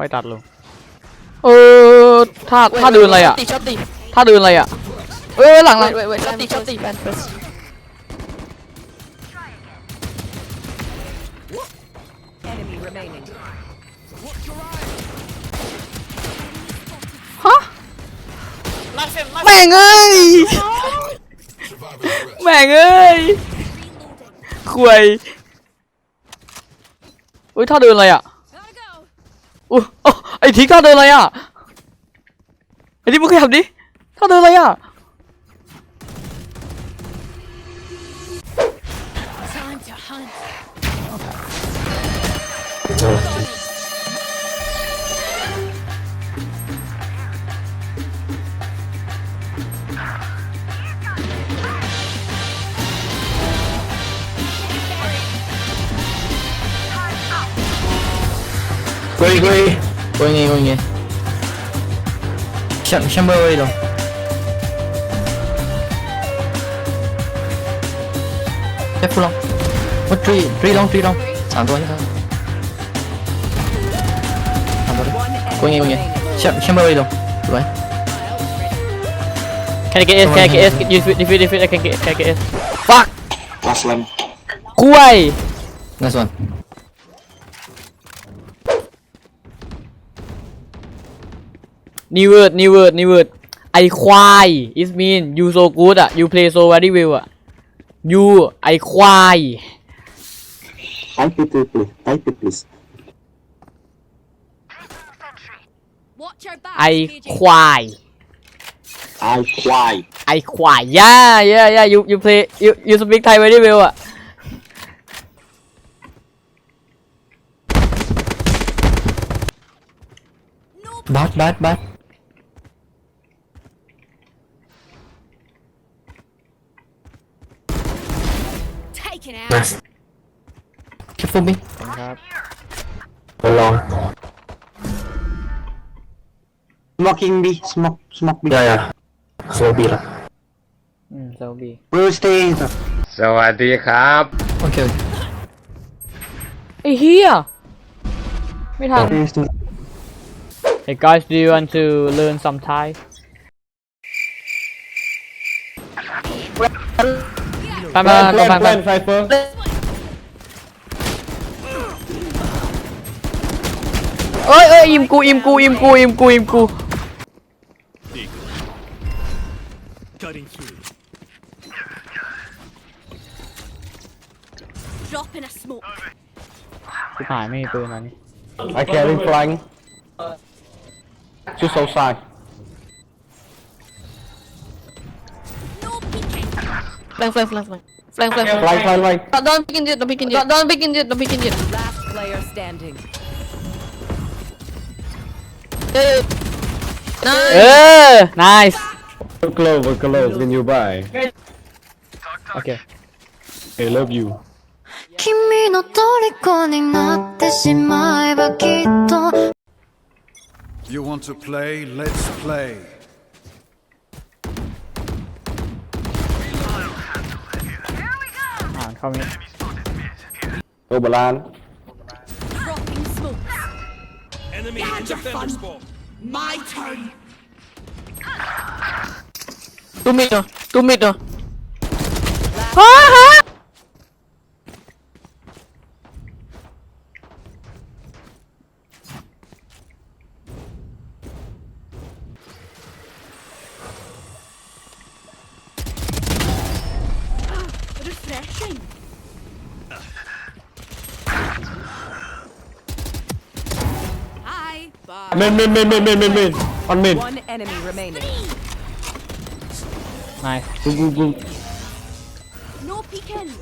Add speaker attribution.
Speaker 1: ค่อยตัดลง เออท่าท่าเดินอะไรอะ
Speaker 2: ตีชอบตี
Speaker 1: ท่าเดินอะไรอะ เอ้ยหลังหลัง
Speaker 2: เว้ยเว้ยชอบตีชอบตีแฟนเฟิร์ส
Speaker 3: Enemy remaining.
Speaker 1: ฮะแม่งเอ้ยแม่งเอ้ยควยอุ้ยท่าเดินอะไรอะอุ้ย โอ้ไอทิกท่าเดินอะไรอ่ะ ไอทิกมึงขยับดิท่าเดินอะไรอ่ะ
Speaker 3: Time to hunt.
Speaker 4: quay quay quay nghe quay nghe chậm chậm bơi rồi chết luôn, long mất truy truy long truy long sản
Speaker 3: tôi hết
Speaker 4: sản tôi quay nghe
Speaker 3: quay
Speaker 4: nghe chậm chậm bơi rồi tụi bay
Speaker 1: Can I get it? Can I get it? Use it, defeat, defeat, I can get it, can I get it? Fuck!
Speaker 5: Last one.
Speaker 1: Kuai! Nice one. นิเวิร์
Speaker 4: ดนิ
Speaker 1: เวิร์ดนิเวิร์ดไอควาย is mean you so good อะ you play so very well อะ you ไอควาย
Speaker 5: Type it, please. Type it, please.
Speaker 3: ไอควาย
Speaker 1: ไอควายไอควายย่าย่าย่า you you play you you speak Thai very well อะ
Speaker 4: Bot, bot, bot.
Speaker 3: Taken out.
Speaker 4: Nice. Careful me.
Speaker 1: ครับ
Speaker 4: Long.
Speaker 5: Smoking B. Smoke, smoke B.
Speaker 4: Yeah yeah. Slow B 了。
Speaker 1: อืมเซลบี
Speaker 5: We will stay here.
Speaker 6: สวัสดีครับ
Speaker 4: Okay.
Speaker 1: ไอเฮียไม่ทัน
Speaker 5: Stay, stay.
Speaker 1: Hey guys do you want to learn some Thai Plan, plan, plan, plan, plan, Cypher. Ơi, ơi, im cu, im cu, im cu, im cu, im cu. Cutting through.
Speaker 3: Drop in a smoke.
Speaker 1: ชิบหายไม่มีปืนมานี่
Speaker 7: I carry flank. Shoot outside.
Speaker 2: Flank, flank, flank, flank.
Speaker 7: Flank, flank, flank.
Speaker 2: Don't, don't don't peek in. Don't, don't don't peek in.
Speaker 3: Last player standing.
Speaker 1: Yeah.
Speaker 2: Nice.
Speaker 1: Nice.
Speaker 7: We're close, we're close. Can you buy?
Speaker 1: Okay.
Speaker 7: I love you.
Speaker 8: You want to play? Let's play.
Speaker 1: อ่านเข้ามี
Speaker 7: Oberland.
Speaker 3: Dropping smoke. Enemy in defender spawn. My turn.
Speaker 2: ตูมิดเหรอตูมิดเหรอ
Speaker 1: ฮะฮะ
Speaker 3: Refreshing. Hi. Bye.
Speaker 7: Min, min, min, min, min, min, min. On min.
Speaker 3: One enemy remaining.
Speaker 1: nice
Speaker 7: Go, go, go.
Speaker 3: No peeking.